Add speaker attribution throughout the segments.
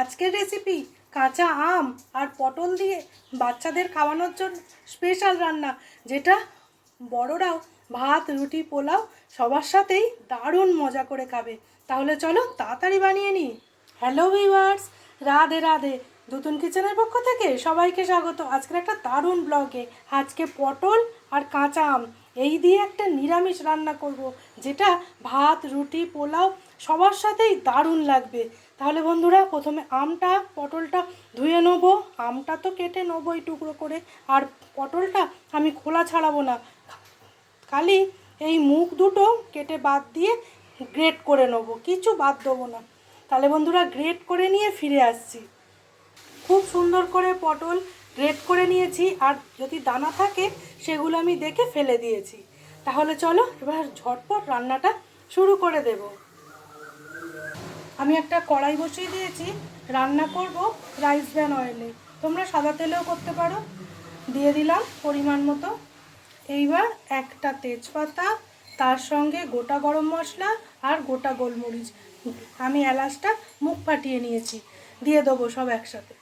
Speaker 1: আজকের রেসিপি কাঁচা আম আর পটল দিয়ে বাচ্চাদের খাওয়ানোর জন্য স্পেশাল রান্না, যেটা বড়রাও ভাত, রুটি, পোলাও সবার সাথেই দারুণ মজা করে খাবে। তাহলে চলো তাড়াতাড়ি বানিয়ে নিই। Hello viewers Radhe Radhe. নতুন কিচেনের পক্ষ থেকে সবাইকে স্বাগত। আজকের একটা দারুণ ব্লগে আজকে পটল আর কাঁচা আম। এই দিয়ে একটা নিরামিষ রান্না করব, যেটা ভাত, রুটি, পোলাও সবার সাথেই দারুণ লাগবে। তাহলে বন্ধুরা প্রথমে আমটা, পটলটা ধুয়ে নেব। আমটা তো কেটে নেব এই টুকরো করে। আর পটলটা আমি খোলা ছাড়াবো না। খালি এই মুখ দুটো কেটে বাদ দিয়ে গ্রেট করে নেব। কিছু বাদ দেবো না। তাহলে বন্ধুরা গ্রেট করে নিয়ে ফিরে আসছি। খুব সুন্দর করে পটল গ্রেট করে নিয়েছি। আর যদি দানা থাকে, সেগুলো আমি দেখে ফেলে দিয়েছি। তাহলে চলো এবার ঝটপট রান্নাটা শুরু করে দেব। আমি একটা কড়াই বসিয়ে দিয়েছি, রান্না করব রাইস ব্যান অয়েলে তোমরা সাদা তেলেও করতে পারো। দিয়ে দিলাম পরিমাণ মতো। এইবার একটা তেজপাতা, তার সঙ্গে গোটা গরম মশলা আর গোটা গোলমরিচ। আমি এলাচটা মুখ ফাটিয়ে নিয়েছি। দিয়ে দেবো সব একসাথে।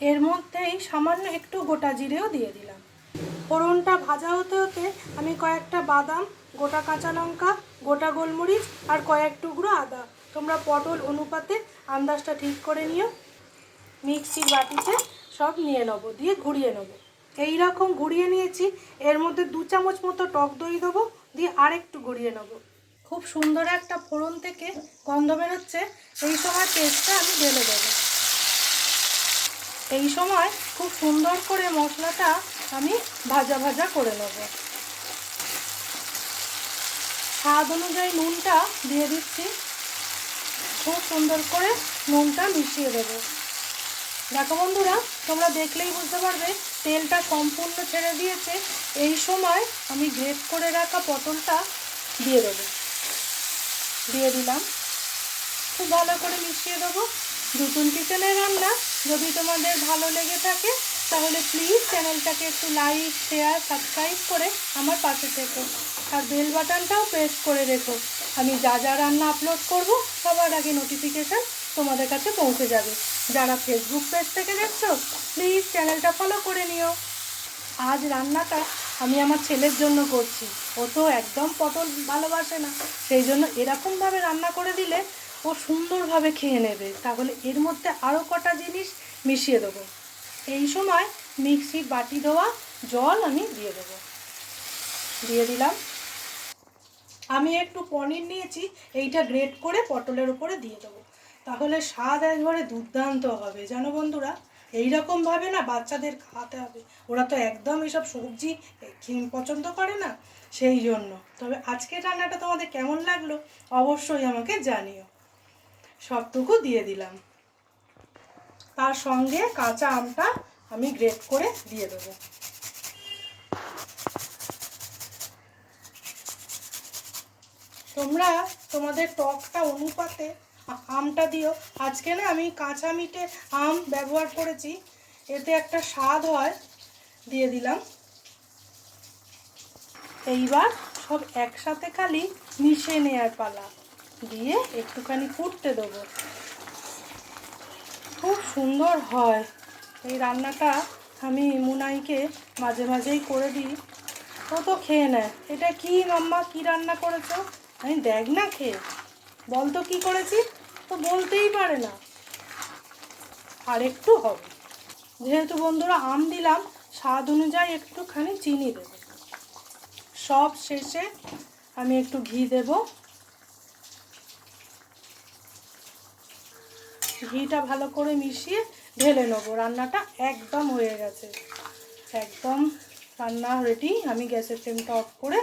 Speaker 1: এর মধ্যেই সামান্য একটু গোটা জিরেও দিয়ে দিলাম। ফোড়নটা ভাজা হতে হতে আমি কয়েকটা বাদাম, গোটা কাঁচা লঙ্কা, গোটা গোলমরিচ আর কয়েক টুকরো আদা। তোমরা পটল অনুপাতে আন্দাজটা ঠিক করে নিও। মিক্সির বাটিতে সব নিয়ে নেব, দিয়ে ঘুরিয়ে নেব। এই রকম ঘুরিয়ে নিয়েছি, এর মধ্যে দু চামচ মতো টক দই দেবো, দিয়ে আরেকটু ঘুরিয়ে নেব। খুব সুন্দর একটা ফোড়ন থেকে গন্ধ বেরোচ্ছে, এই সময় পেস্টটা আমি ঢেলে দেবো। এই সময় খুব সুন্দর করে মশলাটা আমি ভাজা ভাজা করে নেব। স্বাদ অনুযায়ী নুনটা দিয়ে দিচ্ছি। খুব সুন্দর করে নুনটা মিশিয়ে দেবো। দেখো বন্ধুরা, তোমরা দেখলেই বুঝতে পারবে, তেলটা সম্পূর্ণ ছেড়ে দিয়েছে। এই সময় আমি গ্রেট করে রাখা পটলটা দিয়ে দেবো। দিয়ে দিলাম। খুব ভালো করে মিশিয়ে দেবো। নতুন কিচেনের রান্না, যদি তোমাদের ভালো লেগে থাকে, তাহলে প্লিজ চ্যানেলটাকে একটু লাইক শেয়ার সাবস্ক্রাইব করে আমার পাশে থেকো। আর বেল বাটনটাও প্রেস করে রেখো। আমি যা যা রান্না আপলোড করব, সবার আগে নোটিফিকেশান তোমাদের কাছে পৌঁছে যাবে। যারা ফেসবুক পেজ থেকে দেখছ প্লিজ চ্যানেলটা ফলো করে নিও। আজ রান্নাটা আমি আমার ছেলের জন্য করছি। ও তো একদম পটল ভালোবাসে না, সেই জন্য এরকমভাবে রান্না করে দিলে ও সুন্দরভাবে খেয়ে নেবে। তাহলে এর মধ্যে আরও কটা জিনিস মিশিয়ে দেবো। এই সময় মিক্সি বাটি দেওয়া জল আমি দিয়ে দেবো। দিয়ে দিলাম আমি একটু পনির নিয়েছি, এইটা গ্রেট করে পটলের উপরে দিয়ে দেবো। তাহলে স্বাদ একবারে দুর্দান্ত হবে, জানো বন্ধুরা? এইরকমভাবে না বাচ্চাদের খাওয়াতে হবে। ওরা তো একদম এসব সবজি পছন্দ করে না, সেই জন্য। তবে আজকের রান্নাটা তোমাদের কেমন লাগল অবশ্যই আমাকে জানিও। সবটুকু দিয়ে দিলাম। তার সঙ্গে কাঁচা আমটা আমি গ্রেট করে দিয়ে দেবো। তোমরা তোমাদের টকটা অনুপাতে আমটা দিও। আজকে না আমি কাঁচা মিটে আম ব্যবহার করেছি। এতে একটা স্বাদ হয়, দিয়ে দিলাম। এইবার সব একসাথে খালি মিশে নেওয়ার পালা। দিয়ে একটুখানি ফুটতে দেবো। খুব সুন্দর হয়। এই রান্নাটা আমি মুনাইকে মাঝে মাঝেই করে দিই। ও তো খেয়ে নেয়। এটা কি মাম্মা, কি রান্না করেছ? আমি দেখ না খেয়ে। বল তো কী করেছি? তো বলতেই পারে না। আর একটু হবে। যেহেতু বন্ধুরা আম দিলাম, স্বাদ অনুযায়ী একটুখানি চিনি দেবো। সব শেষে আমি একটু ঘি দেব। ঘিটা ভালো করে মিশিয়ে ঢেলে নেব। রান্নাটা একদম হয়ে গেছে। একদম রান্না রেডি আমি গ্যাসের ফ্লেমটা অফ করে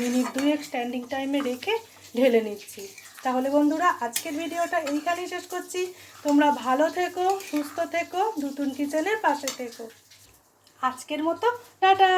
Speaker 1: মিনিট দুয়েক স্ট্যান্ডিং টাইমে রেখে ঢেলে নিচ্ছি। তাহলে বন্ধুরা, আজকের ভিডিওটা এইখানেই শেষ করছি। তোমরা ভালো থেকো, সুস্থ থেকো নতুন কিচেনের পাশে থেকো। আজকের মতো, টাটা!